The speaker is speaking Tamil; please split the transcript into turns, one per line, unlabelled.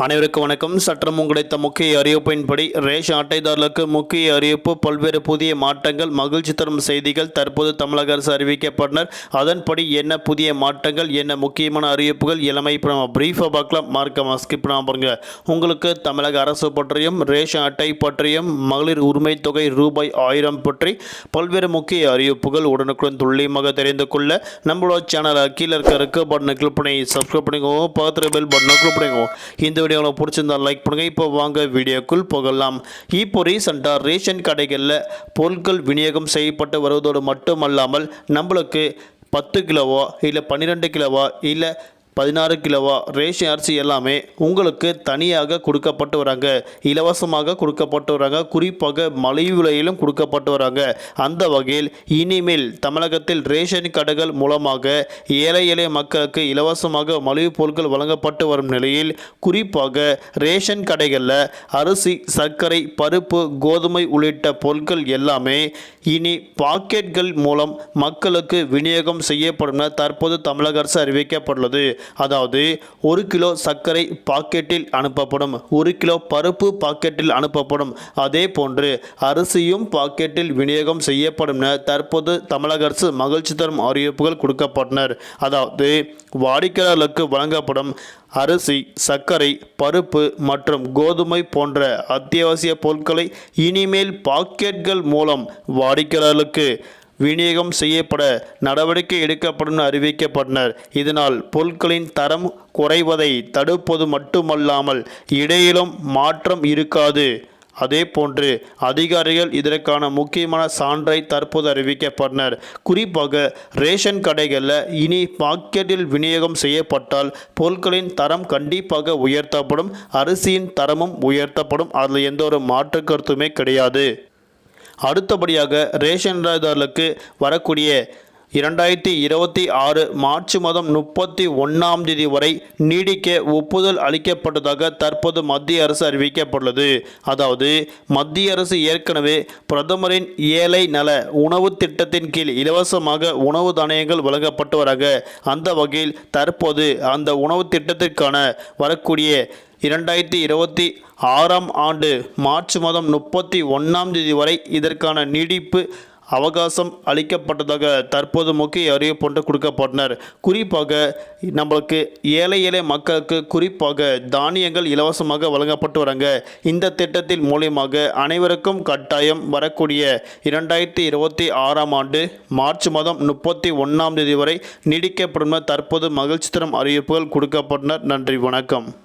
அனைவருக்கும் வணக்கம். சற்றம் கிடைத்த முக்கிய அறிவிப்பின்படி ரேஷன் அட்டைதாரர்களுக்கு முக்கிய அறிவிப்பு பல்வேறு புதிய மாற்றங்கள் மகிழ்ச்சி தரும் செய்திகள் தற்போது தமிழக அரசு அறிவிக்கப்பட்டனர். அதன்படி என்ன புதிய மாற்றங்கள் என்ன முக்கியமான அறிவிப்புகள் இளமை இப்போ நம்ம பிரீஃபாக பார்க்கலாம். மார்க்க ஸ்கிப் பாருங்க. உங்களுக்கு தமிழக அரசு பற்றியும் ரேஷன் அட்டை பற்றியும் மகளிர் உரிமை தொகை ரூபாய் ஆயிரம் பற்றி பல்வேறு முக்கிய அறிவிப்புகள் உடனுக்குடன் துல்லியமாக தெரிந்து கொள்ள நம்மளோட சேனலை கீழே இருக்க இருக்க பட்டனை கிளிக் பண்ணி சப்ஸ்கிரைப் பண்ணிக்கோ பக்கத்தில் பெல் பட்டனை கிளிக் பண்ணிக்கோ இந்த வீடியோ உங்களுக்கு பிடிச்சிருந்தா லைக் பண்ணுங்கள் இப்போ வாங்க வீடியோக்குள் போகலாம். இப்போ ரீசெண்டாக ரேஷன் கடைகளில் பொருட்கள் விநியோகம் செய்யப்பட்டு வருவதோடு மட்டுமல்லாமல் நம்மளுக்கு பத்து கிலோவோ இல்லை பன்னிரெண்டு கிலோவோ இல்லை பதினாறு கிலோவா? ரேஷன் அரிசி எல்லாமே உங்களுக்கு தனியாக கொடுக்கப்பட்டு வராங்க. இலவசமாக கொடுக்கப்பட்டு வராங்க. குறிப்பாக மலிவு விலையிலும் கொடுக்கப்பட்டு வராங்க. அந்த வகையில் இனிமேல் தமிழகத்தில் ரேஷன் கடைகள் மூலமாக ஏழை எளிய மக்களுக்கு இலவசமாக மலிவு பொருட்கள் வழங்கப்பட்டு வரும் நிலையில் குறிப்பாக ரேஷன் கடைகளில் அரிசி சர்க்கரை பருப்பு கோதுமை உள்ளிட்ட பொருட்கள் எல்லாமே இனி பாக்கெட்கள் மூலம் மக்களுக்கு விநியோகம் செய்யப்படும் என தற்போது தமிழக அரசு அறிவிக்கப்பட்டுள்ளது. அதாவது ஒரு கிலோ சர்க்கரை பாக்கெட்டில் அனுப்பப்படும் ஒரு கிலோ பருப்பு பாக்கெட்டில் அனுப்பப்படும். அதே போன்று அரிசியும் பாக்கெட்டில் விநியோகம் செய்யப்படும் என தற்போது தமிழக அரசு மகிழ்ச்சி தரும் அறிவிப்புகள் கொடுக்கப்பட்டனர். அதாவது வாடிக்கையாளர்களுக்கு வழங்கப்படும் அரிசி சர்க்கரை பருப்பு மற்றும் கோதுமை போன்ற அத்தியாவசிய பொருட்களை இனிமேல் பாக்கெட்கள் மூலம் வாடிக்கையாளர்களுக்கு விநியோகம் செய்யப்பட நடவடிக்கை எடுக்கப்படும் அறிவிக்கப்பட்டனர். இதனால் பொருட்களின் தரம் குறைவதை தடுப்பது மட்டுமல்லாமல் இடையிலும் மாற்றம் இருக்காது. அதே போன்று அதிகாரிகள் இதற்கான முக்கியமான சான்றை தற்போது அறிவிக்கப்பட்டனர். குறிப்பாக ரேஷன் கடைகளில் இனி பாக்கெட்டில் விநியோகம் செய்யப்பட்டால் பொருட்களின் தரம் கண்டிப்பாக உயர்த்தப்படும் அரிசியின் தரமும் உயர்த்தப்படும். அதில் எந்த ஒரு மாற்று கருத்துமே கிடையாது. அடுத்தபடியாக ரேஷன் தாரர்களுக்கு வரக்கூடிய இரண்டாயிரத்தி இருபத்தி ஆறு மார்ச் மாதம் முப்பத்தி ஒன்றாம் தேதி வரை நீடிக்க ஒப்புதல் அளிக்கப்பட்டதாக தற்போது மத்திய அரசு அறிவிக்கப்பட்டுள்ளது. அதாவது மத்திய அரசு ஏற்கனவே பிரதமரின் ஏழை நல உணவு திட்டத்தின் கீழ் இலவசமாக உணவு தானியங்கள் வழங்கப்பட்டு வராங்க அந்த வகையில் தற்போது அந்த உணவு திட்டத்திற்கான வரக்கூடிய இரண்டாயிரத்தி இருபத்தி ஆறாம் ஆண்டு மார்ச் மாதம் முப்பத்தி ஒன்றாம் தேதி வரை இதற்கான நீடிப்பு அவகாசம் அளிக்கப்பட்டதாக தற்போது முக்கிய அறிவிப்பு ஒன்று கொடுக்கப்பட்டனர். குறிப்பாக நம்மளுக்கு ஏழை ஏழை மக்களுக்கு குறிப்பாக தானியங்கள் இலவசமாக வழங்கப்பட்டு வராங்க. இந்த திட்டத்தின் மூலியமாக அனைவருக்கும் கட்டாயம் வரக்கூடிய இரண்டாயிரத்தி இருபத்தி ஆறாம் ஆண்டு மார்ச் மாதம் முப்பத்தி ஒன்றாம் தேதி வரை நீடிக்கப்படும் தற்போது மகிழ்ச்சி தரும் அறிவிப்புகள் கொடுக்கப்பட்டனர். நன்றி வணக்கம்.